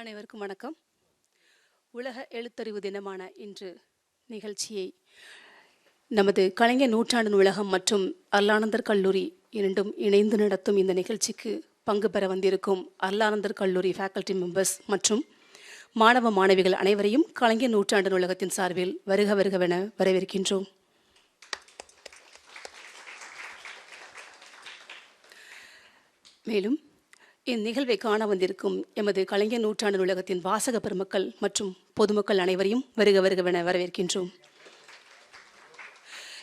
அனைவருக்கும் வணக்கம். உலக எழுத்தறிவு தினமான இன்று நிகழ்ச்சியை நமது கலைஞர் நூற்றாண்டு நூலகம் மற்றும் அல்லானந்தர் கல்லூரி இரண்டும் இணைந்து நடத்தும் இந்த நிகழ்ச்சிக்கு பங்கு பெற வந்திருக்கும் அல்லானந்தர் கல்லூரி ஃபேக்கல்டி மெம்பர்ஸ் மற்றும் மாணவ மாணவிகள் அனைவரையும் கலைஞர் நூற்றாண்டு நூலகத்தின் சார்பில் வருக வருகவென வரவேற்கின்றோம். மேலும் இந்நிகழ்வை காண வந்திருக்கும் எமது கலைஞர் நூற்றாண்டு நூலகத்தின் வாசக பெருமக்கள் மற்றும் பொதுமக்கள் அனைவரையும் வருக வருகவென வரவேற்கின்றோம்.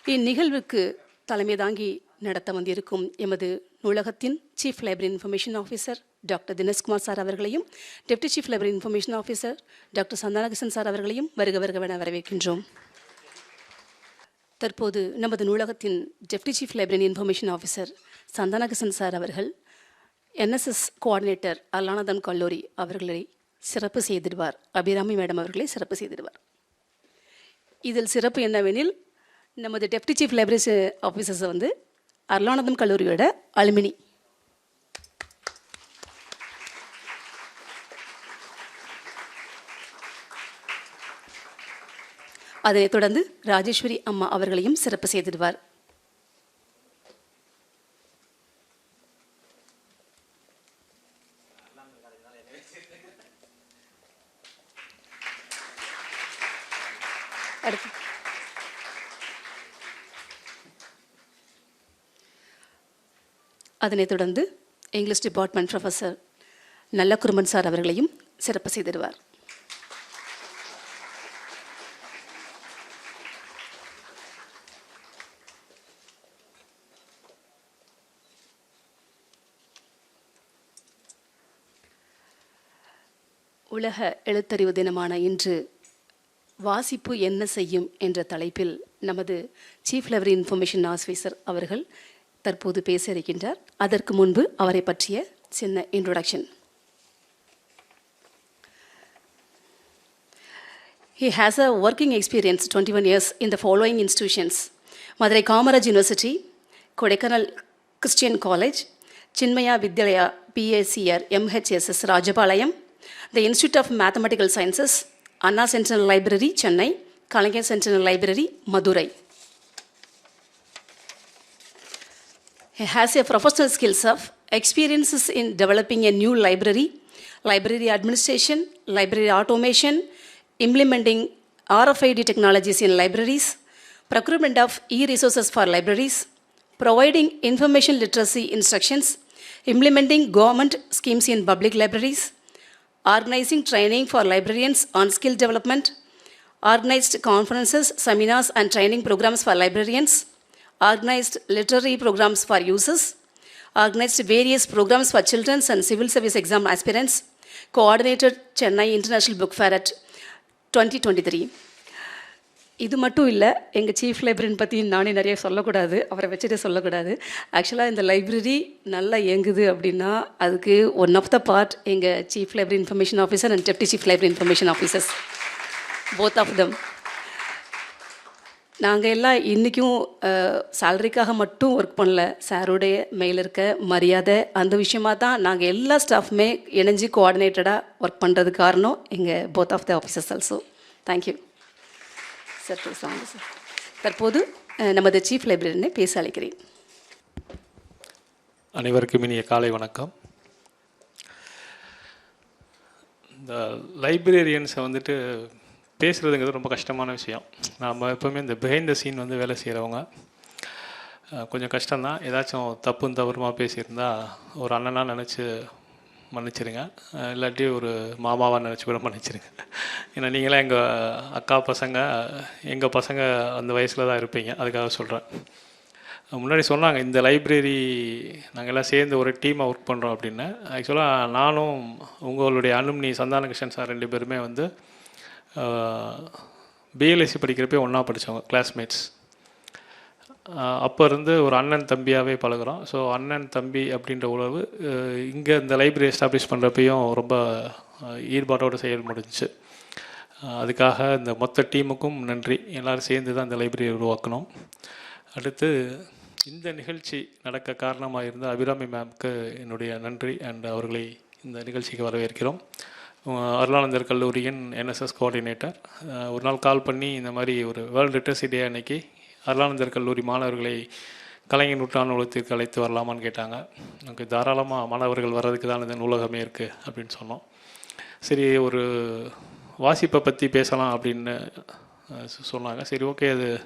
இந்நிகழ்வுக்கு தலைமை தாங்கி நடத்த வந்திருக்கும் எமது நூலகத்தின் chief library information officer doctor Dineshkumar sir அவர்களையும் deputy chief library information officer doctor Santhanakrishnan sir அவர்களையும் வருக வருகவென வரவேற்கின்றோம். தற்போது நமது நூலகத்தின் deputy chief library information officer Santhanakrishnan sir அவர்கள் என்எஸ்எஸ் கோஆர்டினேட்டர் அல்லானதன் கல்லூரி அவர்களை சிறப்பு செய்திடுவார். அபிராமி மேடம் அவர்களை சிறப்பு செய்திடுவார். இதில் சிறப்பு என்னவெனில் நமது டெப்டி சீஃப் லைப்ரரி ஆஃபீஸர்ஸ் வந்து அருளானந்தம் கல்லூரியோட அலுமினி. அதனைத் தொடர்ந்து ராஜேஸ்வரி அம்மா அவர்களையும் சிறப்பு செய்திடுவார். அடுத்து. அதனைத் தொடர்ந்து English department professor Nallakuruman sir அவர்களையும் சிறப்பு செய்திருவார் உலக எழுத்தறிவு தினமான இன்று வாசிப்பு என்ன செய்யும் என்ற தலைப்பில் நமது சீஃப் லெவரி இன்ஃபர்மேஷன் ஆஃபீஸர் அவர்கள் தற்போது பேச இருக்கின்றார் அதற்கு முன்பு அவரை பற்றிய சின்ன introduction He has a working experience 21 years in the following institutions Madurai Kamaraj University, Kodaikanal Christian College, Chinmaya Vidyalaya PACR MHSS Rajapalayam, the Institute of Mathematical Sciences, Anna Central Library, Chennai, Kalankar Central Library, Madurai. He has a professional skills of experiences in developing a new library, library administration, library automation, implementing RFID technologies in libraries, procurement of e-resources for libraries, providing information literacy instructions, implementing government schemes in public libraries, organizing training for librarians on skill development, organized conferences, seminars, and training programs for librarians, organized literary programs for users, organized various programs for children's and civil service exam aspirants, coordinated Chennai International Book Fair at 2023. இது மட்டும் இல்லை எங்கள் chief லைப்ரரின் பற்றி நானே நிறைய சொல்லக்கூடாது அவரை வச்சுட்டு சொல்லக்கூடாது. ஆக்சுவலாக இந்த லைப்ரரி நல்லா இயங்குது அப்படின்னா அதுக்கு ஒன் ஆஃப் த பார்ட் எங்கள் chief library information officer and deputy chief library information officers both of them நாங்கள் எல்லாம் இன்றைக்கும் சேலரிக்காக மட்டும் ஒர்க் பண்ணல. சாருடைய மேல இருக்க மரியாதை அந்த விஷயமா தான் நாங்கள் எல்லா ஸ்டாஃப்மே இணைஞ்சு கோஆர்டினேட்டடாக ஒர்க் பண்ணுறது காரணம் எங்கள் both of the officers also thank you sir பேசுவாங்க சார் தற்போது நமது சீஃப் லைப்ரரியனை பேச அழைக்கிறேன். அனைவருக்கும் இனிய காலை வணக்கம். இந்த லைப்ரரியன்ஸை வந்துட்டு பேசுகிறதுங்கிறது ரொம்ப கஷ்டமான விஷயம். நாம் எப்போவுமே இந்த பிஹைண்ட் த சீன் வந்து வேலை செய்கிறவங்க கொஞ்சம் கஷ்டம்தான். ஏதாச்சும் தப்பும் தவறுமா பேசியிருந்தா ஒரு அண்ணனாக நினச்சி மன்னிச்சிடுங்க இல்லாட்டி ஒரு மாமாவாக நினச்சி கூட மன்னிச்சிடுங்க ஏன்னா நீங்களாம் எங்கள் அக்கா பசங்க எங்கள் பசங்க அந்த வயசில் தான் இருப்பீங்க. அதுக்காக சொல்கிறேன் முன்னாடி சொன்னாங்க இந்த லைப்ரரி நாங்கள் எல்லாம் சேர்ந்து ஒரு டீமாக ஒர்க் பண்ணுறோம் அப்படின்னு. ஆக்சுவலாக நானும் உங்களுடைய அலுமினி சந்தானகிருஷ்ணன் சார் ரெண்டு பேருமே வந்து பிஎல்எஸ்சி படிக்கிறப்பே ஒன்றா படித்தவங்க கிளாஸ்மேட்ஸ் அப்போ இருந்து ஒரு அண்ணன் தம்பியாகவே பழகுறோம். ஸோ அண்ணன் தம்பி அப்படின்ற உறவு இங்கே இந்த லைப்ரரி எஸ்டாப்ளிஷ் பண்ணுறப்பையும் ரொம்ப ஈடுபாட்டோடு செயல் முடிஞ்சிச்சு அதுக்காக இந்த மொத்த டீமுக்கும் நன்றி. எல்லோரும் சேர்ந்து தான் இந்த லைப்ரரி உருவாக்கணும். அடுத்து இந்த நிகழ்ச்சி நடக்க காரணமாக இருந்த அபிராமி மேம்க்கு என்னுடைய நன்றி. அண்ட் அவர்களை இந்த நிகழ்ச்சிக்கு வரவேற்கிறோம். அருளானந்தர் கல்லூரியின் என்எஸ்எஸ் கோஆர்டினேட்டர் ஒரு நாள் கால் பண்ணி இந்த மாதிரி ஒரு வேர்ல்டு லிட்ரஸி டே அன்னைக்கு அருளானந்தர் கல்லூரி மாணவர்களை கலைஞர் நூற்றாண்டு நூலகத்திற்கு அழைத்து வரலாமான்னு கேட்டாங்க. எனக்கு தாராளமாக மாணவர்கள் வர்றதுக்கு தான் இந்த நூலகமே இருக்குது அப்படின்னு சொன்னோம். சரி ஒரு வாசிப்பை பற்றி பேசலாம் அப்படின்னு சொ- சொன்னாங்க. சரி ஓகே அது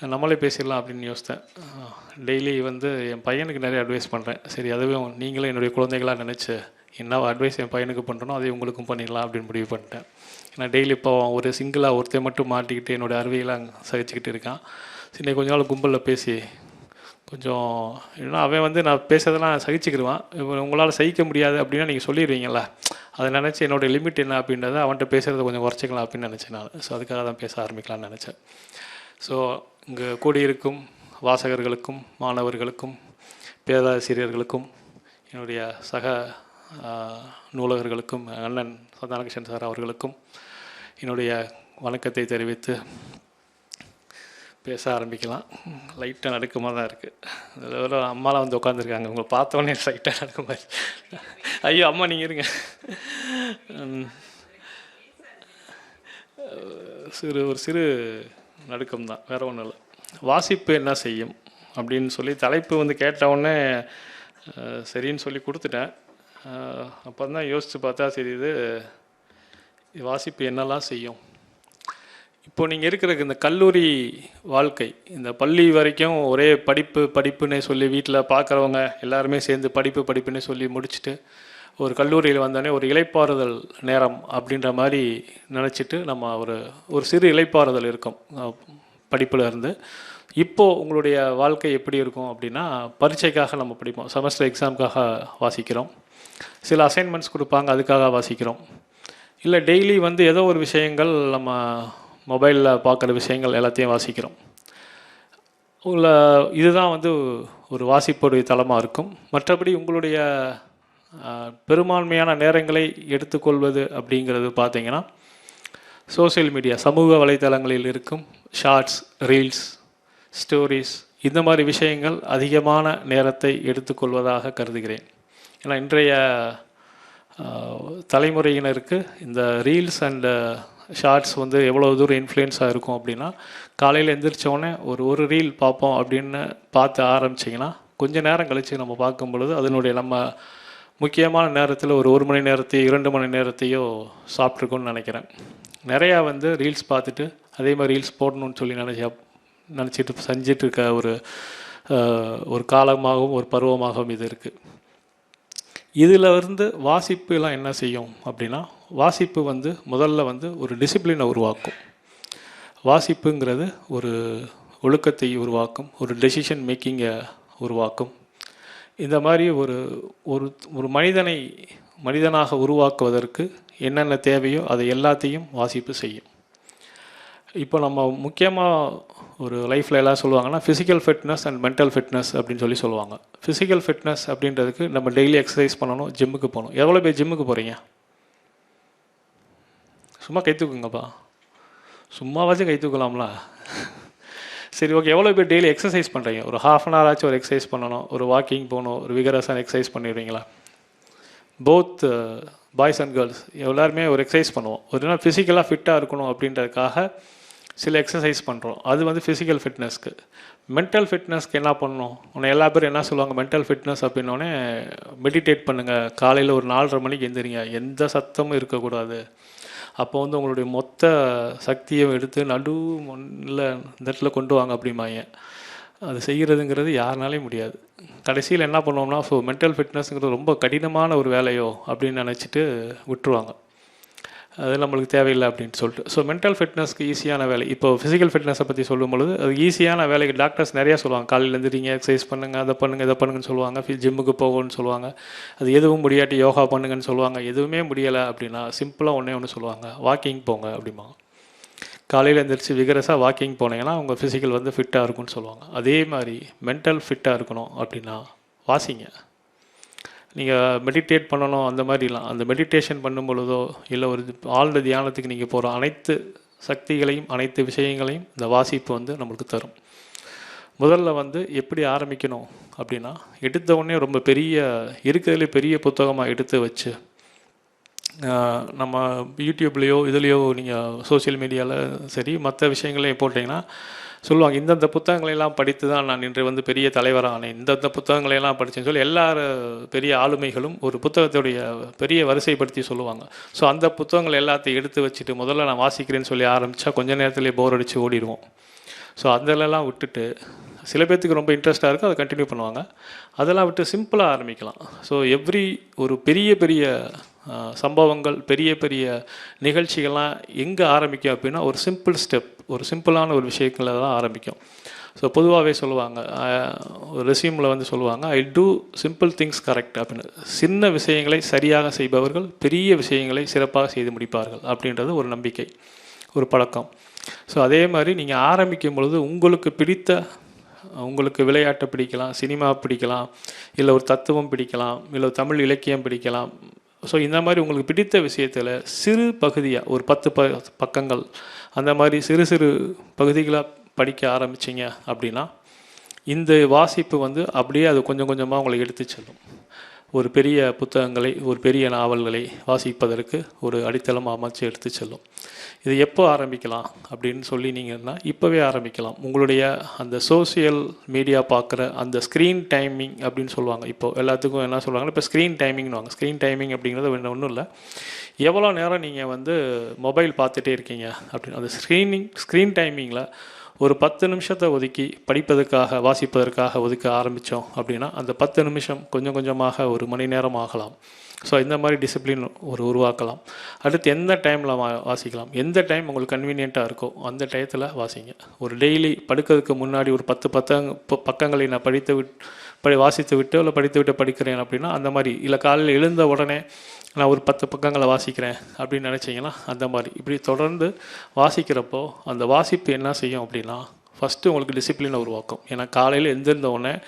நம்மளே பேசிடலாம் அப்படின்னு யோசித்தேன். டெய்லி வந்து என் பையனுக்கு நிறைய அட்வைஸ் பண்ணுறேன் சரி அதுவும் நீங்களும் என்னுடைய குழந்தைகளாக நினச்சி என்ன அட்வைஸ் என் பையனுக்கு பண்ணுறனோ அதை உங்களுக்கும் பண்ணிடலாம் அப்படின்னு முடிவு பண்ணிட்டேன். ஏன்னா டெய்லி இப்போ ஒரு சிங்கிளாக ஒருத்தன் மட்டும் மாட்டிக்கிட்டு என்னோடய அறுவையெல்லாம் சகிச்சுக்கிட்டு இருக்கான். சின்ன கொஞ்ச நாள் கும்பலில் பேசி கொஞ்சம் ஏன்னா அவன் வந்து நான் பேசுறதெல்லாம் சகிச்சுக்கிடுவான். இப்போ உங்களால் சகிக்க முடியாது அப்படின்னா நீங்கள் சொல்லிடுவீங்கள அதை நினச்சி என்னோடய லிமிட் என்ன அப்படின்றத அவன்கிட்ட பேசுகிறத கொஞ்சம் குறைச்சிக்கலாம் அப்படின்னு நினச்சேன் நான். ஸோ அதுக்காக தான் பேச ஆரம்பிக்கலாம்னு நினச்சேன். ஸோ இங்கே கூடியிருக்கும் வாசகர்களுக்கும் மாணவர்களுக்கும் பேராசிரியர்களுக்கும் என்னுடைய சக நூலகர்களுக்கும் அண்ணன் சந்தானகிருஷ்ணன் சார் அவர்களுக்கும் என்னுடைய வணக்கத்தை தெரிவித்து பேச ஆரம்பிக்கலாம். லைட்டாக நடுக்கமாக தான் இருக்குது ஒரு அம்மாலாம் வந்து உட்காந்துருக்காங்க உங்களை பார்த்தோன்னே லைட்டாக நடுக்கமாக ஐயோ அம்மா நீங்கள் இருங்க. சிறு ஒரு சிறு நடுக்கம் தான். வேறு ஒன்றும் இல்லை. வாசிப்பு என்ன செய்யும்? அப்படின்னு சொல்லி தலைப்பு வந்து கேட்டவுடனே சரின்னு சொல்லி கொடுத்துட்டேன். அப்போ தான் யோசித்து பார்த்தா சரி இது வாசிப்பு என்னெல்லாம் செய்யும்? இப்போ நீங்கள் இருக்கிற இந்த கல்லூரி வாழ்க்கை இந்த பள்ளி வரைக்கும் ஒரே படிப்பு படிப்புன்னே சொல்லி வீட்டில் பார்க்குறவங்க எல்லாருமே சேர்ந்து படிப்பு படிப்புன்னே சொல்லி முடிச்சுட்டு ஒரு கல்லூரியில் வந்தோடனே ஒரு இலைப்பாறுதல் நேரம் அப்படின்ற மாதிரி நினச்சிட்டு நம்ம ஒரு ஒரு சிறு இலைப்பாறுதல் இருக்கும் படிப்பில் இருந்து. இப்போது உங்களுடைய வாழ்க்கை எப்படி இருக்கும் அப்படின்னா பரீட்சைக்காக நம்ம படிப்போம் செமஸ்டர் எக்ஸாமுக்காக வாசிக்கிறோம். சில அசைன்மெண்ட்ஸ் கொடுப்பாங்க அதுக்காக வாசிக்கிறோம். இல்லை டெய்லி வந்து ஏதோ ஒரு விஷயங்கள் நம்ம மொபைலில் பார்க்குற விஷயங்கள் எல்லாத்தையும் வாசிக்கிறோம். உள்ள இதுதான் வந்து ஒரு வாசிப்புடைய தளமாக இருக்கும். மற்றபடி உங்களுடைய பெரும்பான்மையான நேரங்களை எடுத்துக்கொள்வது அப்படிங்கிறது பார்த்திங்கன்னா சோஷியல் மீடியா சமூக வலைதளங்களில் இருக்கும். ஷார்ட்ஸ் ரீல்ஸ் ஸ்டோரிஸ் இந்த மாதிரி விஷயங்கள் அதிகமான நேரத்தை எடுத்துக்கொள்வதாக கருதுகிறேன். ஏன்னா இன்றைய தலைமுறையினருக்கு இந்த ரீல்ஸ் அண்ட் ஷார்ட்ஸ் வந்து எவ்வளோ தூரம் இன்ஃப்ளூயன்ஸாக இருக்கும் அப்படின்னா காலையில் எந்திரிச்சோடனே ஒரு ஒரு ரீல் பார்ப்போம் அப்படின்னு பார்த்து ஆரம்பிச்சிங்கன்னா கொஞ்சம் நேரம் கழித்து நம்ம பார்க்கும் பொழுது அதனுடைய நம்ம முக்கியமான நேரத்தில் ஒரு ஒரு மணி நேரத்தையோ இரண்டு மணி நேரத்தையோ சாப்பிட்ருக்கோன்னு நினைக்கிறேன். நிறையா வந்து ரீல்ஸ் பார்த்துட்டு அதே மாதிரி ரீல்ஸ் போடணும்னு சொல்லி நினச்சா நினச்சிட்டு செஞ்சிட்டு இருக்க ஒரு ஒரு காலமாகவும் ஒரு பருவமாகவும் இது இருக்குது இதில் இருந்து வாசிப்பு எல்லாம் என்ன செய்யும் அப்படின்னா வாசிப்பு வந்து முதல்ல வந்து ஒரு டிசிப்ளினை உருவாக்கும். வாசிப்புங்கிறது ஒரு ஒழுக்கத்தை உருவாக்கும் ஒரு டெசிஷன் மேக்கிங்கை உருவாக்கும். இந்த மாதிரி ஒரு ஒரு ஒரு மனிதனை மனிதனாக உருவாக்குவதற்கு என்னென்ன தேவையோ அதை எல்லாத்தையும் வாசிப்பு செய்யும். இப்போ நம்ம முக்கியமாக ஒரு லைஃப்பில் எல்லாம் சொல்லுவாங்கன்னா physical fitness and mental fitness அப்படின்னு சொல்லி சொல்லுவாங்க. ஃபிசிக்கல் ஃபிட்னஸ் அப்படின்றதுக்கு நம்ம டெய்லி எக்ஸசைஸ் பண்ணணும் ஜிம்முக்கு போகணும். எவ்வளோ பேர் ஜிம்முக்கு போகிறீங்க சும்மா கை தூக்குங்கப்பா. சும்மாவாச்சும் கை தூக்கலாம்ல. சரி ஓகே எவ்வளோ பேர் டெய்லி எக்ஸசைஸ் பண்ணுறீங்க ஒரு ஹாஃப் அன் ஹவர் ஆச்சும் ஒரு எக்ஸசைஸ் பண்ணணும் ஒரு வாக்கிங் போகணும் ஒரு விகரஸான எக்ஸசைஸ் பண்ணிடுவீங்களா போத் பாய்ஸ் அண்ட் கேர்ள்ஸ் எல்லாருமே ஒரு எக்ஸசைஸ் பண்ணுவோம். ஒரு நாள் ஃபிசிக்கலாக ஃபிட்டாக இருக்கணும் அப்படின்றதுக்காக சில எக்ஸசைஸ் பண்ணுறோம் அது வந்து ஃபிசிக்கல் ஃபிட்னஸ்க்கு மென்டல் ஃபிட்னஸ்க்கு என்ன பண்ணணும்? உன்னை எல்லா பேரும் என்ன சொல்லுவாங்க? மென்டல் ஃபிட்னஸ் அப்படின்னோடனே மெடிடேட் பண்ணுங்கள் காலையில் ஒரு நாலரை மணிக்கு எந்திரிங்க. எந்த சத்தமும் இருக்கக்கூடாது. அப்போ வந்து உங்களுடைய மொத்த சக்தியை எடுத்து நடு மண்ணில் இந்த இடத்துல கொண்டு வாங்க அப்படிம்பாங்க அது செய்கிறதுங்கிறது யாருனாலையும் முடியாது. கடைசியில் என்ன பண்ணுவோம்னா ஸோ மென்டல் ஃபிட்னஸ்ங்கிறது ரொம்ப கடினமான ஒரு வேலையோ அப்படின்னு நினச்சிட்டு விட்டுருவாங்க. அது நம்மளுக்கு தேவையில்லை அப்படின்னு சொல்லிட்டு. ஸோ மென்டல் ஃபிட்னஸ்க்கு ஈஸியான வேலை. இப்போ ஃபிசிக்கல் ஃபிட்னஸை பற்றி சொல்லும் பொழுது அது ஈஸியான வேலைக்கு டாக்டர்ஸ் நிறையா சொல்லுவாங்க. காலையில் எழுந்திரிங்க எக்ஸசைஸ் பண்ணுங்கள் அதை பண்ணுங்கள் இதை பண்ணுங்கன்னு சொல்லுவாங்க. ஜிம்முக்கு போகணும்னு சொல்லுவாங்க. அது எதுவும் முடியாட்டி யோகா பண்ணுங்கன்னு சொல்லுவாங்க. எதுவுமே முடியலை அப்படின்னா சிம்பிளாக ஒன்றே ஒன்று சொல்லுவாங்க. வாக்கிங் போங்க அப்படிமா காலையில் எழுந்திரிச்சு விகரஸாக வாக்கிங் போனீங்கன்னா உங்கள் ஃபிசிக்கல் வந்து ஃபிட்டாக இருக்கும்னு சொல்லுவாங்க. அதே மாதிரி மென்டல் ஃபிட்டாக இருக்கணும் அப்படின்னா வாசிங்க. நீங்கள் மெடிடேட் பண்ணணும் அந்த மாதிரிலாம். அந்த மெடிடேஷன் பண்ணும் பொழுதோ இல்லை ஒரு ஆழ்ந்த தியானத்துக்கு நீங்கள் போகிற அனைத்து சக்திகளையும் அனைத்து விஷயங்களையும் இந்த வாசிப்பு வந்து நம்மளுக்கு தரும். முதல்ல வந்து எப்படி ஆரம்பிக்கணும் அப்படின்னா எடுத்த உடனே ரொம்ப பெரிய இருக்கிறதுலே பெரிய புத்தகமாக எடுத்து வச்சு நம்ம யூடியூப்லேயோ இதுலேயோ நீங்கள் சோஷியல் மீடியாவில் சரி மற்ற விஷயங்களையும் போட்டிங்கன்னா சொல்லுவாங்க இந்தந்த புத்தகங்களை எல்லாம் படித்து தான் நான் இன்று வந்து பெரிய தலைவரானேன். இந்தந்த புத்தகங்களை எல்லாம் படித்தேன்னு சொல்லி எல்லா பெரிய ஆளுமைகளும் ஒரு புத்தகத்துடைய பெரிய வரிசைப்படுத்தி சொல்லுவாங்க. ஸோ அந்த புத்தகங்கள் எல்லாத்தையும் எடுத்து வச்சுட்டு முதல்ல நான் வாசிக்கிறேன்னு சொல்லி ஆரம்பித்தா கொஞ்ச நேரத்திலே போர் அடித்து ஓடிடுவோம். ஸோ அதெல்லாம் விட்டுட்டு சில பேர்த்துக்கு ரொம்ப இன்ட்ரெஸ்ட்டாக இருக்கும் அதை கண்டினியூ பண்ணுவாங்க. அதெல்லாம் விட்டு சிம்பிளாக ஆரம்பிக்கலாம். ஸோ எவ்ரி ஒரு பெரிய பெரிய சம்பவங்கள் பெரிய பெரிய நிகழ்ச்சிகள்லாம் எங்கே ஆரம்பிக்கும் அப்படின்னா ஒரு சிம்பிள் ஸ்டெப் ஒரு சிம்பிளான ஒரு விஷயங்களில் தான் ஆரம்பிக்கும். ஸோ பொதுவாகவே சொல்லுவாங்க ஒரு ரெசியூமில் வந்து சொல்லுவாங்க I do simple things correct அப்படின்னு. சின்ன விஷயங்களை சரியாக செய்பவர்கள் பெரிய விஷயங்களை சிறப்பாக செய்து முடிப்பார்கள் அப்படின்றது ஒரு நம்பிக்கை ஒரு பழக்கம். ஸோ அதே மாதிரி நீங்கள் ஆரம்பிக்கும் பொழுது உங்களுக்கு பிடித்த உங்களுக்கு விளையாட்டை பிடிக்கலாம் சினிமா பிடிக்கலாம் இல்லை ஒரு தத்துவம் பிடிக்கலாம் இல்லை ஒரு தமிழ் இலக்கியம் பிடிக்கலாம் ஸோ இந்த மாதிரி உங்களுக்கு பிடித்த விஷயத்தில் சிறு பகுதியாக ஒரு பத்து ப பக்கங்கள் அந்த மாதிரி சிறு சிறு பகுதிகளாக படிக்க ஆரம்பிச்சிங்க அப்படின்னா இந்த வாசிப்பு வந்து அப்படியே அது கொஞ்சம் கொஞ்சமாக உங்களை எடுத்து செல்லும். ஒரு பெரிய புத்தகங்களை ஒரு பெரிய நாவல்களை வாசிப்பதற்கு ஒரு அடித்தளம் அமைச்சு எடுத்து செல்லும். இது எப்போ ஆரம்பிக்கலாம் அப்படின்னு சொல்லி நீங்கன்னா இப்போவே ஆரம்பிக்கலாம். உங்களுடைய அந்த சோஷியல் மீடியா பார்க்குற அந்த ஸ்க்ரீன் டைமிங் அப்படின்னு சொல்லுவாங்க. இப்போ எல்லாத்துக்கும் என்ன சொல்லுவாங்கன்னா இப்போ ஸ்க்ரீன் டைமிங்னுவாங்க ஸ்க்ரீன் டைமிங் அப்படிங்கிறது ஒன்றும் இல்லை. எவ்வளோ நேரம் நீங்கள் வந்து மொபைல் பார்த்துட்டே இருக்கீங்க அப்படின்னு அந்த ஸ்க்ரீனிங் ஸ்க்ரீன் டைமிங்கில் ஒரு பத்து நிமிஷத்தை ஒதுக்கி படிப்பதற்காக வாசிப்பதற்காக ஒதுக்க ஆரம்பித்தோம் அப்படின்னா அந்த பத்து நிமிஷம் கொஞ்சம் கொஞ்சமாக ஒரு மணி நேரம் ஆகலாம். ஸோ இந்த மாதிரி டிசிப்ளின் ஒரு உருவாக்கலாம். அடுத்து எந்த டைமில் வா வாசிக்கலாம்? எந்த டைம் உங்களுக்கு கன்வீனியண்ட்டாக இருக்கோ அந்த டயத்தில் வாசிங்க. ஒரு டெய்லி படுக்கிறதுக்கு முன்னாடி ஒரு பத்து பத்தங்க பக்கங்களை நான் படித்து விட் படி வாசித்து விட்டு இல்லை படித்து விட்டு படிக்கிறேன் அப்படின்னா அந்த மாதிரி இல்லை காலையில் எழுந்த உடனே நான் ஒரு பத்து பக்கங்களை வாசிக்கிறேன் அப்படின்னு நினச்சிங்கன்னா அந்த மாதிரி. இப்படி தொடர்ந்து வாசிக்கிறப்போ அந்த வாசிப்பு என்ன செய்யும் அப்படின்னா ஃபஸ்ட்டு உங்களுக்கு டிசிப்ளினை உருவாக்கும். ஏன்னா காலையில் எந்திருந்த உடனே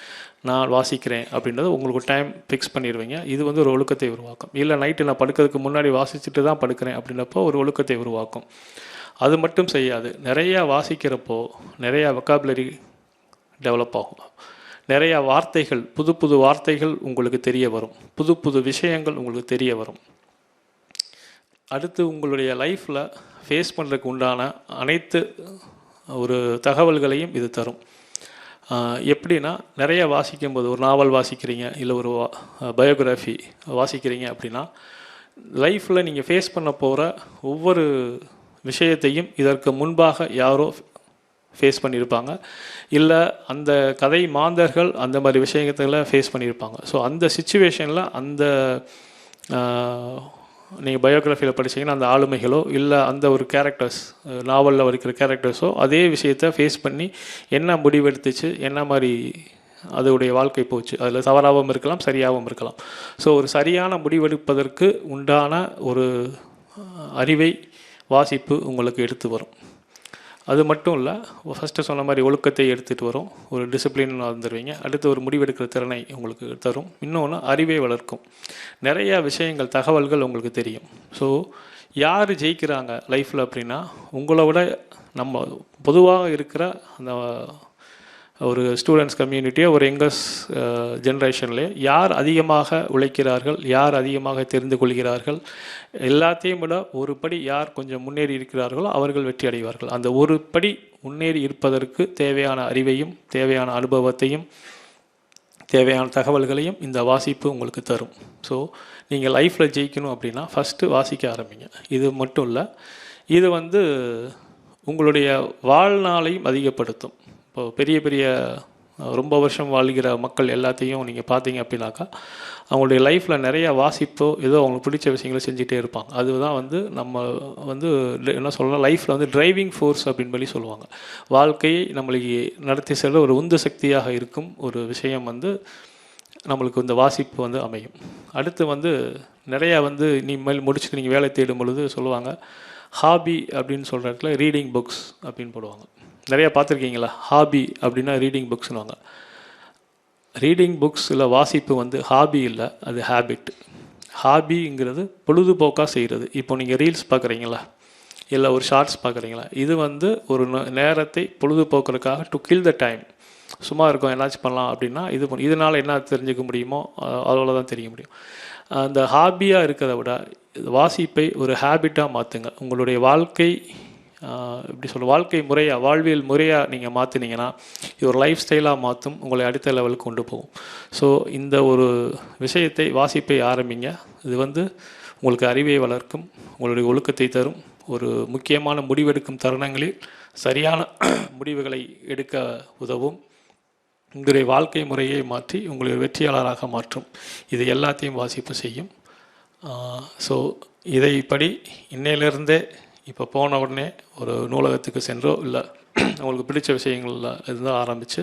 நான் வாசிக்கிறேன் அப்படின்றது உங்களுக்கு டைம் ஃபிக்ஸ் பண்ணிடுவீங்க. இது வந்து ஒரு ஒழுக்கத்தை உருவாக்கும். இல்லை நைட்டு நான் படுக்கிறதுக்கு முன்னாடி வாசிச்சுட்டு தான் படுக்கிறேன் அப்படின்றப்போ ஒரு ஒழுக்கத்தை உருவாக்கும். அது மட்டும் செய்யாது. நிறையா வாசிக்கிறப்போ நிறையா வெக்காபுலரி டெவலப் ஆகும். நிறையா வார்த்தைகள் புது புது வார்த்தைகள் உங்களுக்கு தெரிய வரும். புது புது விஷயங்கள் உங்களுக்கு தெரிய வரும். அடுத்து உங்களுடைய லைஃப்பில் ஃபேஸ் பண்ணுறதுக்கு உண்டான அனைத்து ஒரு தகவல்களையும் இது தரும். எப்படின்னா நிறைய வாசிக்கும்போது ஒரு நாவல் வாசிக்கிறீங்க இல்லை ஒரு பயோகிராஃபி வாசிக்கிறீங்க அப்படின்னா லைஃப்பில் நீங்கள் ஃபேஸ் பண்ண போகிற ஒவ்வொரு விஷயத்தையும் இதற்கு முன்பாக யாரோ ஃபேஸ் பண்ணியிருப்பாங்க. இல்லை அந்த கதை மாந்தர்கள் அந்த மாதிரி விஷயங்களை ஃபேஸ் பண்ணியிருப்பாங்க. ஸோ அந்த சுச்சுவேஷனில் அந்த நீங்கள் பயோகிராஃபியில் படிச்சீங்கன்னா அந்த ஆளுமைகளோ இல்லை அந்த ஒரு கேரக்டர்ஸ் நாவலில் இருக்கிற கேரக்டர்ஸோ அதே விஷயத்தை ஃபேஸ் பண்ணி என்ன முடிவெடுத்துச்சு என்ன மாதிரி அதோடைய வாழ்க்கை போச்சு. அதில் தவறாகவும் இருக்கலாம் சரியாகவும் இருக்கலாம். ஸோ ஒரு சரியான முடிவெடுப்பதற்கு உண்டான ஒரு அறிவை வாசிப்பு உங்களுக்கு எடுத்து வரும். அது மட்டும் இல்லை ஃபஸ்ட்டு சொன்ன மாதிரி ஒழுக்கத்தை எடுத்துகிட்டு வரும். ஒரு டிசிப்ளின் வந்துடுவீங்க அடுத்து ஒரு முடிவெடுக்கிற திறனை உங்களுக்கு தரும். இன்னொன்று அறிவை வளர்க்கும். நிறையா விஷயங்கள் தகவல்கள் உங்களுக்கு தெரியும். ஸோ யார் ஜெயிக்கிறாங்க லைஃப்பில் அப்படின்னா உங்களை விட நம்ம பொதுவாக இருக்கிற அந்த ஒரு ஸ்டூடெண்ட்ஸ் கம்யூனிட்டியோ ஒரு எங்கஸ் ஜென்ரேஷன்லேயே uh, யார் அதிகமாக உழைக்கிறார்கள் யார் அதிகமாக தெரிந்து கொள்கிறார்கள் எல்லாத்தையும் விட ஒரு படி யார் கொஞ்சம் முன்னேறி இருக்கிறார்களோ அவர்கள் வெற்றி அடைவார்கள். அந்த ஒரு படி முன்னேறி இருப்பதற்கு தேவையான அறிவையும் தேவையான அனுபவத்தையும் தேவையான தகவல்களையும் இந்த வாசிப்பு உங்களுக்கு தரும். ஸோ நீங்கள் லைஃப்பில் ஜெயிக்கணும் அப்படின்னா ஃபஸ்ட்டு வாசிக்க ஆரம்பிங்க. இது மட்டும் இல்லை இது வந்து உங்களுடைய வாழ்நாளையும் அதிகப்படுத்தும். இப்போ பெரிய பெரிய ரொம்ப வருஷம் வாழ்கிற மக்கள் எல்லாத்தையும் நீங்கள் பார்த்தீங்க அப்படின்னாக்கா அவங்களுடைய லைஃப்பில் நிறைய வாசிப்போ ஏதோ அவங்களுக்கு பிடிச்ச விஷயங்களை செஞ்சுட்டே இருப்பாங்க. அதுதான் வந்து நம்ம வந்து என்ன சொல்லலாம் லைஃப்பில் வந்து டிரைவிங் ஃபோர்ஸ் அப்படின்னு சொல்லி சொல்லுவாங்க. வாழ்க்கையை நம்மளுக்கு நடத்தி செல்ல ஒரு உந்து சக்தியாக இருக்கும் ஒரு விஷயம் வந்து நம்மளுக்கு இந்த வாசிப்பு வந்து அமையும். அடுத்து வந்து நிறையா வந்து நீ மேல் முடிச்சுட்டு நீங்கள் வேலை தேடும் பொழுது சொல்லுவாங்க ஹாபி அப்படின்னு சொல்கிற இடத்துல ரீடிங் புக்ஸ் அப்படின்னு போடுவாங்க. நிறையா பார்த்துருக்கீங்களா? ஹாபி அப்படின்னா ரீடிங் புக்ஸ்னுவாங்க ரீடிங் புக்ஸ் இல்லை வாசிப்பு வந்து ஹாபி இல்லை அது ஹேபிட் ஹாபிங்கிறது பொழுதுபோக்காக செய்கிறது இப்போ நீங்கள் ரீல்ஸ் பார்க்குறீங்களா? இல்லை ஒரு ஷார்ட்ஸ் பார்க்குறீங்களா? இது வந்து ஒரு நேரத்தை பொழுதுபோக்குறதுக்காக டு கில் த டைம் சும்மா இருக்கும் என்னாச்சும் பண்ணலாம் அப்படின்னா இது பண்ண- இதனால் என்ன தெரிஞ்சுக்க முடியுமோ அவ்வளோ தான் தெரிய முடியும். அந்த ஹாபியாக இருக்கிறத விட வாசிப்பை ஒரு ஹேபிட்டாக மாற்றுங்க உங்களுடைய வாழ்க்கை எப்படி சொல்ல வாழ்க்கை முறையாக வாழ்வியல் முறையாக நீங்கள் மாற்றினீங்கன்னா இது ஒரு லைஃப் ஸ்டைலாக மாற்றும் உங்களை அடுத்த லெவலுக்கு கொண்டு போகும். ஸோ இந்த ஒரு விஷயத்தை வாசிப்பை ஆரம்பிங்க. இது வந்து உங்களுக்கு அறிவை வளர்க்கும் உங்களுடைய ஒழுக்கத்தை தரும். ஒரு முக்கியமான முடிவெடுக்கும் தருணங்களில் சரியான முடிவுகளை எடுக்க உதவும். உங்களுடைய வாழ்க்கை முறையை மாற்றி உங்களுடைய வெற்றியாளராக மாற்றும். இது எல்லாத்தையும் வாசிப்பு செய்யும். ஸோ இதைப்படி இன்னையிலிருந்தே இப்போ போன உடனே ஒரு நூலகத்துக்கு சென்றோ இல்லை உங்களுக்கு பிடிச்ச விஷயங்கள்ல இருந்து ஆரம்பித்து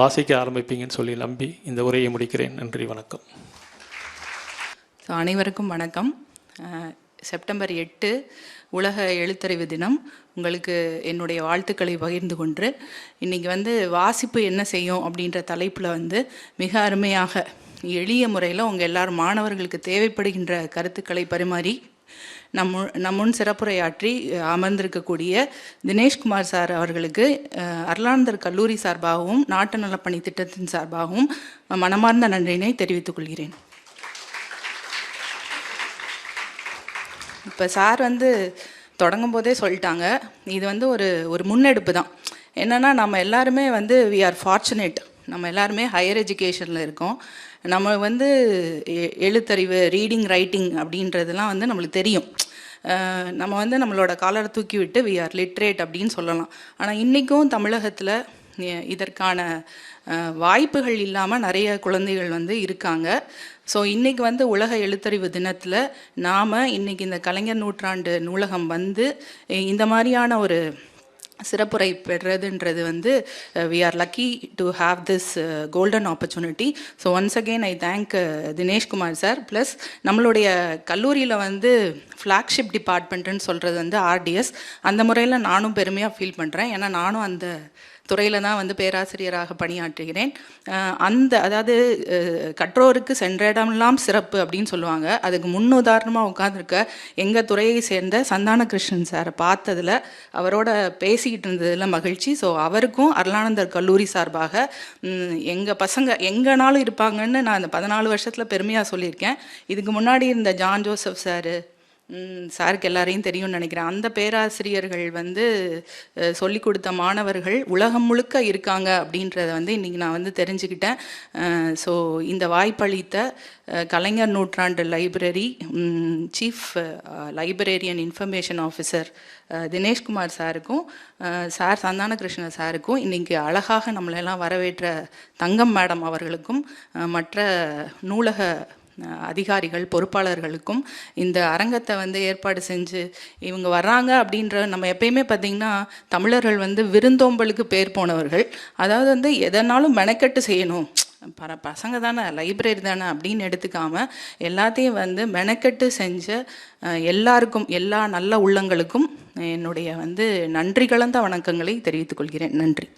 வாசிக்க ஆரம்பிப்பீங்கன்னு சொல்லி நம்பி இந்த உரையை முடிக்கிறேன். நன்றி வணக்கம். ஸோ அனைவருக்கும் வணக்கம். செப்டம்பர் எட்டு உலக எழுத்தறிவு தினம். உங்களுக்கு என்னுடைய வாழ்த்துக்களை பகிர்ந்து கொண்டு இன்றைக்கி வந்து வாசிப்பு என்ன செய்யும் அப்படின்ற தலைப்பில் வந்து மிக அருமையாக எளிய முறையில் உங்கள் எல்லாரும் மாணவர்களுக்கு தேவைப்படுகின்ற கருத்துக்களை பரிமாறி நம்மு நம்முன் சிறப்புரையாற்றி அமர்ந்திருக்கக்கூடிய தினேஷ்குமார் சார் அவர்களுக்கு அஹ், அருளானந்தர் கல்லூரி சார்பாகவும் நாட்டு நலப்பணி திட்டத்தின் சார்பாகவும் மனமார்ந்த நன்றியினை தெரிவித்துக் கொள்கிறேன். இப்போ சார் வந்து தொடங்கும் போதே சொல்லிட்டாங்க. இது வந்து ஒரு ஒரு முன்னெடுப்பு தான். என்னென்னா நம்ம எல்லாருமே வந்து வி ஆர் ஃபார்ச்சுனேட் நம்ம எல்லாருமே ஹையர் எஜுகேஷனில் இருக்கோம். நம்ம வந்து எ- எழுத்தறிவு ரீடிங் ரைட்டிங் அப்படின்றதெல்லாம் வந்து நம்மளுக்கு தெரியும். நம்ம வந்து நம்மளோட காலரை தூக்கி விட்டு வி ஆர் லிட்ரேட் அப்படின்னு சொல்லலாம். ஆனால் இன்றைக்கும் தமிழகத்தில் இதற்கான வாய்ப்புகள் இல்லாமல் நிறைய குழந்தைகள் வந்து இருக்காங்க. ஸோ இன்றைக்கி வந்து உலக எழுத்தறிவு தினத்தில் நாம் இன்றைக்கி இந்த கலைஞர் நூற்றாண்டு நூலகம் வந்து இந்த மாதிரியான ஒரு சிறப்புரை பெறுறதுன்றது வந்து we are lucky to have this golden opportunity so once again I thank Dineshkumar sir plus நம்மளுடைய கல்லூரியில் வந்து ஃப்ளாக்ஷிப் டிபார்ட்மெண்ட்டுன்னு சொல்கிறது வந்து ஆர்டிஎஸ் அந்த முறையில் நானும் பெருமையாக ஃபீல் பண்ணுறேன் ஏன்னா நானும் அந்த துறையில் தான் வந்து பேராசிரியராக பணியாற்றுகிறேன். அந்த அதாவது கற்றோருக்கு சென்ற இடமெல்லாம் சிறப்பு அப்படின்னு சொல்லுவாங்க. அதுக்கு முன்னுதாரணமாக உட்காந்துருக்க எங்கள் துறையை சேர்ந்த சந்தான கிருஷ்ணன் சாரை பார்த்ததில் அவரோட பேசிக்கிட்டு இருந்ததில் மகிழ்ச்சி. ஸோ அவருக்கும் அருளானந்தர் கல்லூரி சார்பாக எங்கள் பசங்க எங்கேனாலும் இருப்பாங்கன்னு நான் அந்த பதினாலு வருஷத்தில் பெருமையாக சொல்லியிருக்கேன். இதுக்கு முன்னாடி இருந்த ஜான் ஜோசப் சார் சாருக்கு எல்லாரையும் தெரியும்னு நினைக்கிறேன். அந்த பேராசிரியர்கள் வந்து சொல்லி சொல்லிக் கொடுத்த மாணவர்கள் உலகம் முழுக்க இருக்காங்க அப்படின்றத வந்து இன்றைக்கி நான் வந்து தெரிஞ்சுக்கிட்டேன். ஸோ இந்த வாய்ப்பளித்த கலைஞர் நூற்றாண்டு library chief librarian information officer Dineshkumar சாருக்கும் சார் சந்தான கிருஷ்ண சாருக்கும் இன்றைக்கி அழகாக நம்மளெல்லாம் வரவேற்ற தங்கம் மேடம் அவர்களுக்கும் மற்ற நூலக அதிகாரிகள் பொறுப்பாளர்களுக்கும் இந்த அரங்கத்தை வந்து ஏற்பாடு செஞ்சு இவங்க வர்றாங்க அப்படின்ற நம்ம எப்பயுமே பார்த்திங்கன்னா தமிழர்கள் வந்து விருந்தோம்பலுக்கு பேர் போனவர்கள். அதாவது வந்து எதனாலும் மெனக்கெட்டு செய்யணும். பர பசங்க தானே லைப்ரரி தானே அப்படின்னு எடுத்துக்காமல் எல்லாத்தையும் வந்து மெனக்கெட்டு செஞ்ச எல்லாருக்கும் எல்லா நல்ல உள்ளங்களுக்கும் என்னுடைய வந்து நன்றி கலந்த வணக்கங்களை தெரிவித்துக் கொள்கிறேன். நன்றி.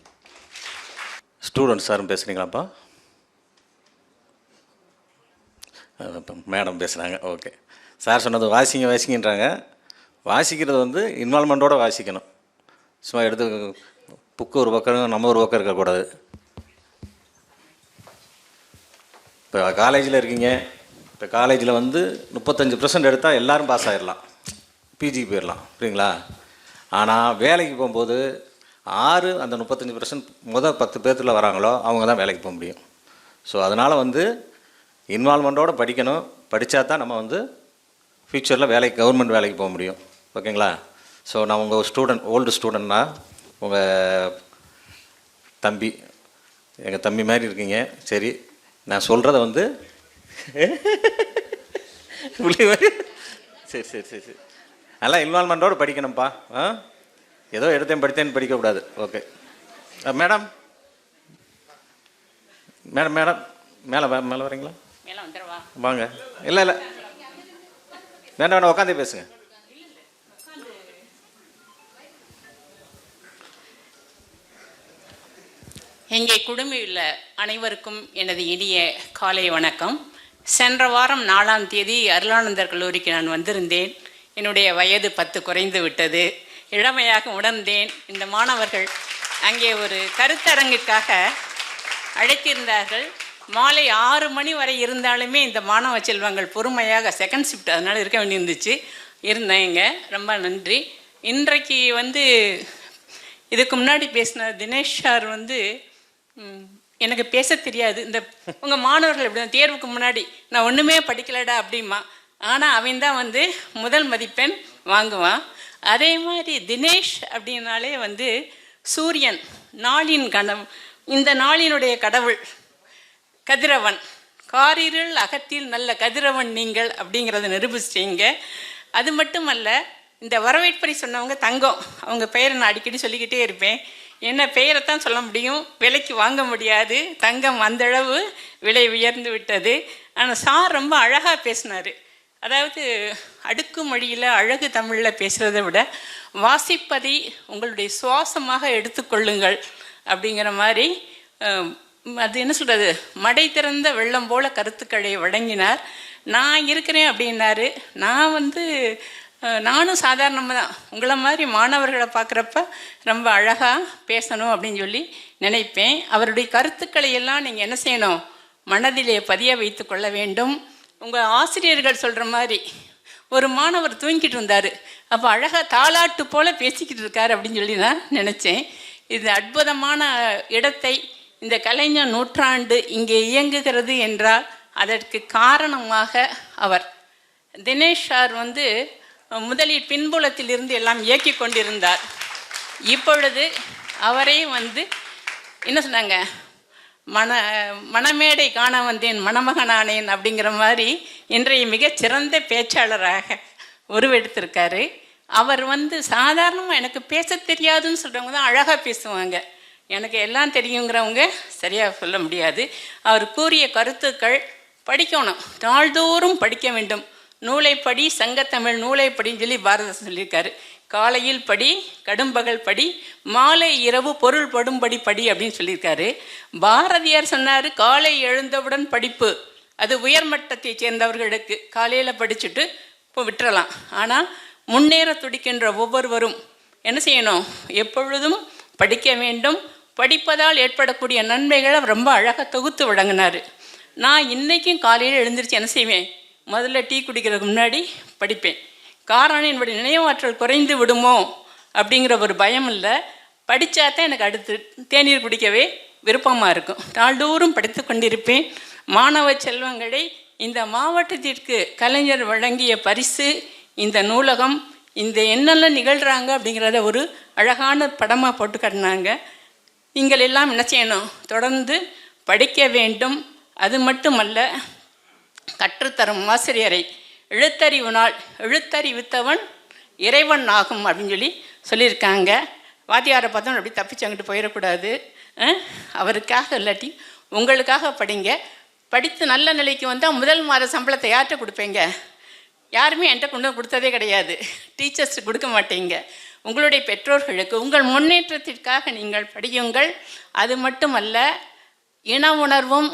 ஸ்டூடெண்ட்ஸ் சார் பேசுகிறீங்களாப்பா இப்போ மேடம் பேசுகிறாங்க ஓகே சார் சொன்னது வாசிங்க வாசிங்கன்றாங்க. வாசிக்கிறது வந்து இன்வால்மெண்ட்டோடு வாசிக்கணும். சும்மா எடுத்து புக்கு ஒரு பக்கம் நம்ம ஒரு பக்கம் இருக்கக்கூடாது. இப்போ காலேஜில் இருக்கீங்க. இப்போ காலேஜில் வந்து முப்பத்தஞ்சு பர்சன்ட் எடுத்தால் எல்லாரும் பாஸ் ஆகிடலாம் பிஜிக்கு போயிடலாம் புரியுங்களா ஆனால் வேலைக்கு போகும்போது ஆறு அந்த முப்பத்தஞ்சு பர்சன்ட் முதல் பத்து பேர்த்தில் வராங்களோ அவங்க தான் வேலைக்கு போக முடியும். ஸோ அதனால் வந்து இன்வால்மெண்ட்டோடு படிக்கணும். படித்தா தான் நம்ம வந்து ஃப்யூச்சரில் வேலைக்கு கவர்மெண்ட் வேலைக்கு போக முடியும். ஓகேங்களா ஸோ நான் உங்கள் ஸ்டூடெண்ட் ஓல்டு ஸ்டூடெண்ட்னா உங்கள் தம்பி எங்கள் தம்பி மாதிரி இருக்கீங்க. சரி நான் சொல்கிறத வந்து சரி சரி சரி சரி. நல்லா இன்வால்மெண்ட்டோடு படிக்கணும்ப்பா ஆ? ஏதோ எடுத்தேன் படித்தேன்னு படிக்கக்கூடாது. ஓகே மேடம் மேடம் மேடம் மேலே மேலே வரீங்களா? வாங்க. இல்லை இல்லை. வேண்டாம் வேண்டாம் உட்காந்தே பேசுங்க. இங்கே குடும்பியுள்ள அனைவருக்கும் எனது இனிய காலை வணக்கம். சென்ற வாரம் நாலாம் தேதி அருளானந்தர் கல்லூரிக்கு நான் வந்திருந்தேன். என்னுடைய வயது பத்து குறைந்து விட்டது. இளமையாக உணர்ந்தேன். இந்த மாணவர்கள் அங்கே ஒரு கருத்தரங்குக்காக அழைத்திருந்தார்கள். மாலை ஆறு மணி வரை இருந்தாலுமே இந்த மாணவ செல்வங்கள் பொறுமையாக செகண்ட் ஷிஃப்ட் அதனால் இருக்க வேண்டியிருந்துச்சு. இருந்தேங்க ரொம்ப நன்றி. இன்றைக்கு வந்து இதுக்கு முன்னாடி பேசின தினேஷ் சார் வந்து எனக்கு பேச தெரியாது. இந்த உங்கள் மாணவர்கள் எப்படி தேர்வுக்கு முன்னாடி நான் ஒன்றுமே படிக்கலடா அப்படிமா ஆனால் அவன் தான் வந்து முதல் மதிப்பெண் வாங்குவான். அதே மாதிரி தினேஷ் அப்படின்னாலே வந்து சூரியன் நாளின் கணம். இந்த நாளினுடைய கடவுள். கதிரவன். காரிருள் அகத்தில் நல்ல கதிரவன் நீங்கள் அப்படிங்கிறத நிரூபிச்சிட்டீங்க. அது மட்டுமல்ல இந்த வரவேற்பறை சொன்னவங்க தங்கம். அவங்க பெயரை நான் அடிக்கடி சொல்லிக்கிட்டே இருப்பேன். என்ன பெயரைத்தான் சொல்ல முடியும்? விலைக்கு வாங்க முடியாது. தங்கம் அந்தளவு விலை உயர்ந்து விட்டது. ஆனால் சார் ரொம்ப அழகாக பேசினார். அதாவது அடுக்கு மொழியில் அழகு தமிழில் பேசுகிறத விட வாசிப்பதை உங்களுடைய சுவாசமாக எடுத்துக்கொள்ளுங்கள் அப்படிங்கிற மாதிரி அது என்ன சொல்கிறது மடை திறந்த வெள்ளம் போல கருத்துக்களை வழங்கினார். நான் இருக்கிறேன் அப்படின்னாரு. நான் வந்து நானும் சாதாரணமாக தான். உங்களை மாதிரி மாணவர்களை பார்க்குறப்ப ரொம்ப அழகாக பேசணும் அப்படின்னு சொல்லி நினைப்பேன். அவருடைய கருத்துக்களை எல்லாம் நீங்கள் என்ன செய்யணும்? மனதிலே பதிய வைத்து கொள்ள வேண்டும். உங்கள் ஆசிரியர்கள் சொல்கிற மாதிரி ஒரு மாணவர் தூங்கிட்டு இருந்தார். அப்போ அழகாக தாளாட்டு போல் பேசிக்கிட்டு இருக்கார் அப்படின்னு சொல்லி நான் நினச்சேன். இது அற்புதமான இடத்தை இந்த கலைஞர் நூற்றாண்டு இங்கே இயங்குகிறது என்றால் அதற்கு காரணமாக அவர். தினேஷ் சார் வந்து முதலில் பின்புலத்தில் இருந்து எல்லாம் இயக்கி கொண்டிருந்தார். இப்பொழுது அவரே வந்து என்ன சொன்னாங்க? மன மணமேடை காண வந்தேன் மணமகனானேன் அப்படிங்கிற மாதிரி இன்றைய மிகச்சிறந்த பேச்சாளராக உருவெடுத்திருக்காரு. அவர் வந்து சாதாரணமாக எனக்கு பேச தெரியாதுன்னு சொல்கிறவங்க தான் அழகாக பேசுவாங்க. எனக்கு எல்லாம் தெரியுங்கிறவங்க சரியாக சொல்ல முடியாது. அவர் கூறிய கருத்துக்கள் படிக்கணும். நாள்தோறும் படிக்க வேண்டும். நூலை படி சங்கத்தமிழ் நூலை படின்னு சொல்லி பாரதம் சொல்லியிருக்காரு. காலையில் படி கடும்பகல் படி மாலை இரவு பொருள் படும்படி படி அப்படின்னு சொல்லியிருக்காரு. பாரதியார் சொன்னார் காலை எழுந்தவுடன் படிப்பு. அது உயர்மட்டத்தை சேர்ந்தவர்களுக்கு காலையில் படிச்சுட்டு இப்போ விட்டுறலாம். ஆனால் முன்னேற துடிக்கின்ற ஒவ்வொருவரும் என்ன செய்யணும்? எப்பொழுதும் படிக்க வேண்டும். படிப்பதால் ஏற்படக்கூடிய நன்மைகளை ரொம்ப அழகாக தொகுத்து வழங்கினார். நான் இன்றைக்கும் காலையில் எழுந்திரிச்சு என்ன செய்வேன்? முதல்ல டீ குடிக்கிறதுக்கு முன்னாடி படிப்பேன். காரணம் என்னுடைய நினைவாற்றல் குறைந்து விடுமோ? அப்படிங்கிற ஒரு பயம் இல்லை. படித்தா தான் எனக்கு அடுத்து தேநீர் குடிக்கவே விருப்பமாக இருக்கும். நாள்தோறும் படித்து கொண்டிருப்பேன். மாணவ செல்வங்களை இந்த மாவட்டத்திற்கு கலைஞர் வழங்கிய பரிசு இந்த நூலகம் இந்த என்னெல்லாம் நிகழ்கிறாங்க அப்படிங்கிறத ஒரு அழகான படமாக போட்டு கட்டினாங்க. நீங்கள் எல்லாம் என்ன செய்யணும்? தொடர்ந்து படிக்க வேண்டும். அது மட்டுமல்ல கற்றுத்தரும் ஆசிரியரை எழுத்தறிவு நாள் எழுத்தறிவித்தவன் இறைவன் ஆகும் அப்படின்னு சொல்லி சொல்லியிருக்காங்க. வாத்தியாரை பார்த்தோம் அப்படி தப்பிச்சு அங்கிட்டு போயிடக்கூடாது. அவருக்காக இல்லாட்டி உங்களுக்காக படிங்க. படித்து நல்ல நிலைக்கு வந்தால் முதல் மாத சம்பளத்தை யார்கிட்ட கொடுப்பீங்க? யாருமே என்கிட்ட கொண்டு வந்து கொடுத்ததே கிடையாது. டீச்சர்ஸ் கொடுக்க மாட்டீங்க. உங்களுடைய பெற்றோர்களுக்கு உங்கள் முன்னேற்றத்திற்காக நீங்கள் படியுங்கள். அது மட்டுமல்ல இன உணர்வும்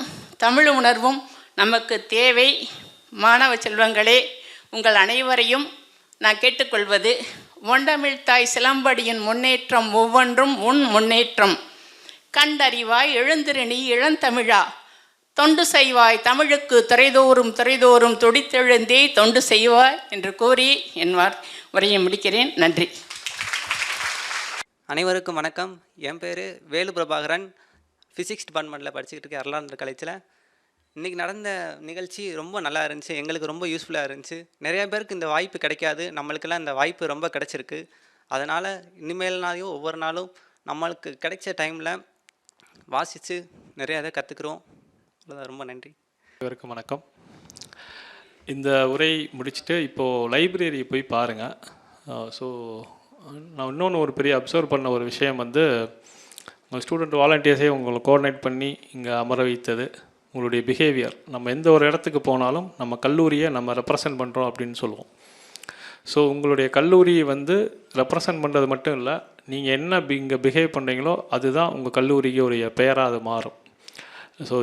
தமிழ் உணர்வும் நமக்கு தேவை. மாணவ செல்வங்களே உங்கள் அனைவரையும் நான் கேட்டுக்கொள்வது ஒண்டமிழ் தாய் சிலம்படியின் முன்னேற்றம் ஒவ்வொன்றும் உன் முன்னேற்றம். கண்டறிவாய் எழுந்திரணி இளந்தமிழா. தொண்டு செய்வாய் தமிழுக்கு துறைதோறும் துறைதோறும் துடித்தெழுந்தே தொண்டு செய்வாய் என்று கூறி என் வார் உரையை முடிக்கிறேன். நன்றி. அனைவருக்கும் வணக்கம். என் பேர் வேலு பிரபாகரன். ஃபிசிக்ஸ் டிபார்ட்மெண்ட்டில் படிச்சுக்கிட்டு இருக்கேன். அருளானந்த காலேஜில் இன்றைக்கி நடந்த நிகழ்ச்சி ரொம்ப நல்லா இருந்துச்சு. எங்களுக்கு ரொம்ப யூஸ்ஃபுல்லாக இருந்துச்சு. நிறையா பேருக்கு இந்த வாய்ப்பு கிடைக்காது. நம்மளுக்கெல்லாம் இந்த வாய்ப்பு ரொம்ப கிடச்சிருக்கு. அதனால் இனிமேல்னாலையும் ஒவ்வொரு நாளும் நம்மளுக்கு கிடைச்ச டைமில் வாசித்து நிறையா இதை கற்றுக்குறோம் அவ்வளோதான் ரொம்ப நன்றி. இவருக்கும் வணக்கம். இந்த உரை முடிச்சுட்டு இப்போது லைப்ரரி போய் பாருங்கள் ஸோ நான் இன்னொன்று ஒரு பெரிய அப்சர்வ் பண்ண ஒரு விஷயம் வந்து உங்கள் ஸ்டூடெண்ட் வாலண்டியர்ஸே உங்களை கோஆர்டினேட் பண்ணி இங்கே அமர வைத்தது உங்களுடைய பிஹேவியர் நம்ம எந்த ஒரு இடத்துக்கு போனாலும் நம்ம கல்லூரியை நம்ம ரெப்ரசன்ட் பண்ணுறோம் அப்படின்னு சொல்லுவோம். ஸோ உங்களுடைய கல்லூரி வந்து ரெப்ரசன்ட் பண்ணுறது மட்டும் இல்லை நீங்கள் என்ன இங்கே பிஹேவ் பண்ணுறீங்களோ அதுதான் உங்கள் கல்லூரிக்கு உடைய பெயராக அது மாறும். ஸோ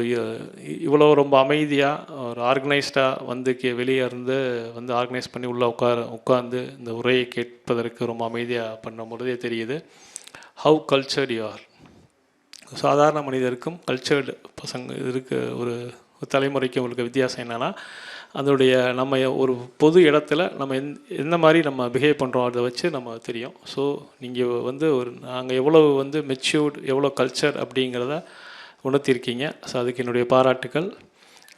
இவ்வளோ ரொம்ப அமைதியாக ஒரு ஆர்கனைஸ்டாக வந்து கே வெளியே இருந்து வந்து ஆர்கனைஸ் பண்ணி உள்ளே உட்கார உட்காந்து இந்த உரையை கேட்பதற்கு ரொம்ப அமைதியாக பண்ணும் பொழுதே தெரியுது. ஹவு கல்ச்சர்ட் யூ ஆர் சாதாரண மனிதருக்கும் கல்ச்சர்டு பசங்க இருக்க ஒரு தலைமுறைக்கு தலைமுறைக்கும் உங்களுக்கு வித்தியாசம் என்னென்னா அதனுடைய நம்ம ஒரு பொது இடத்துல நம்ம எந் எந்த மாதிரி நம்ம பிஹேவ் பண்ணுறோம் அதை வச்சு நம்ம தெரியும். ஸோ நீங்கள் வந்து ஒரு நாங்கள் எவ்வளோ வந்து மெச்சூர்ட் எவ்வளோ கல்ச்சர் அப்படிங்கிறத உணர்த்தியிருக்கீங்க. ஸோ அதுக்கு என்னுடைய பாராட்டுக்கள்.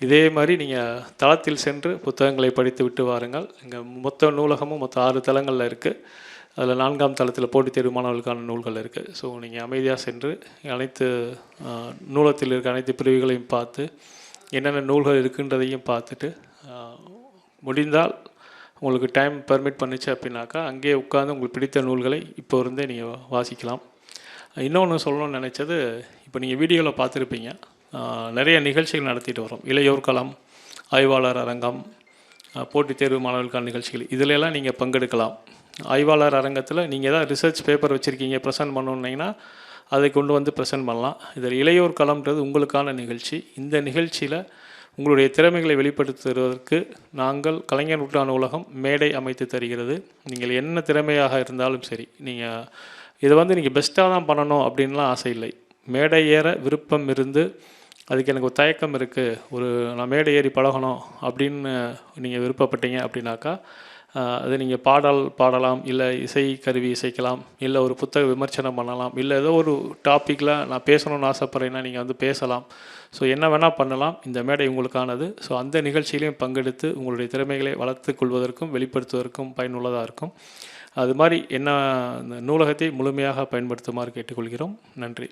இதே மாதிரி நீங்கள் தளத்தில் சென்று புத்தகங்களை படித்து விட்டு வாருங்கள். இங்கே மொத்த நூலகமும் மொத்தம் ஆறு தளங்களில் இருக்குது அதில் நான்காம் தளத்தில் போட்டித் தேர்வு மாணவர்களுக்கான நூல்கள் இருக்குது ஸோ நீங்கள் அமைதியாக சென்று அனைத்து நூலத்தில் இருக்க அனைத்து பிரிவுகளையும் பார்த்து என்னென்ன நூல்கள் இருக்குன்றதையும் பார்த்துட்டு முடிந்தால் உங்களுக்கு டைம் பெர்மிட் பண்ணுச்சு அப்படின்னாக்கா அங்கேயே உட்காந்து உங்களுக்கு பிடித்த நூல்களை இப்போ இருந்தே நீங்கள் வாசிக்கலாம். இன்னொன்று சொல்லணும்னு நினச்சது இப்போ நீங்கள் வீடியோவில் பார்த்துருப்பீங்க. நிறைய நிகழ்ச்சிகள் நடத்திட்டு வரோம். இளையோர் களம் ஆய்வாளர் அரங்கம் போட்டித் தேர்வு மாணவர்களுக்கான நிகழ்ச்சிகள் இதிலெல்லாம் நீங்கள் பங்கெடுக்கலாம். ஆய்வாளர் அரங்கத்தில் நீங்கள் ஏதாவது ரிசர்ச் பேப்பர் வச்சுருக்கீங்க ப்ரெசென்ட் பண்ணணுன்னீங்கன்னா அதை கொண்டு வந்து ப்ரெசென்ட் பண்ணலாம். இதில் இளையோர் களம்ன்றது உங்களுக்கான நிகழ்ச்சி. இந்த நிகழ்ச்சியில் உங்களுடைய திறமைகளை வெளிப்படுத்துவதற்கு நாங்கள் கலைஞர் நூற்றாண்டு உலகம் மேடை அமைத்து தருகிறது. நீங்கள் என்ன திறமையாக இருந்தாலும் சரி நீங்கள் இதை வந்து நீங்கள் பெஸ்ட்டாக தான் பண்ணணும் அப்படின்லாம் ஆசை இல்லை. மேடை ஏற விருப்பம் இருந்து அதுக்கு எனக்கு ஒரு தயக்கம் இருக்குது ஒரு நான் மேடை ஏறி பழகணும் அப்படின்னு நீங்கள் விருப்பப்பட்டீங்க அப்படின்னாக்கா அது நீங்கள் பாடல் பாடலாம் இல்லை இசை கருவி இசைக்கலாம் இல்லை ஒரு புத்தக விமர்சனம் பண்ணலாம் இல்லை ஏதோ ஒரு டாப்பிக்கில் நான் பேசணும்னு ஆசைப்பட்றேன்னா நீங்கள் வந்து பேசலாம். ஸோ என்ன வேணால் பண்ணலாம். இந்த மேடை உங்களுக்கானது. ஸோ அந்த நிகழ்ச்சியிலையும் பங்கெடுத்து உங்களுடைய திறமைகளை வளர்த்துக் கொள்வதற்கும் வெளிப்படுத்துவதற்கும் பயனுள்ளதாக இருக்கும். அது மாதிரி என்ன அந்த நூலகத்தை முழுமையாக பயன்படுத்துமாறு கேட்டுக்கொள்கிறோம். நன்றி.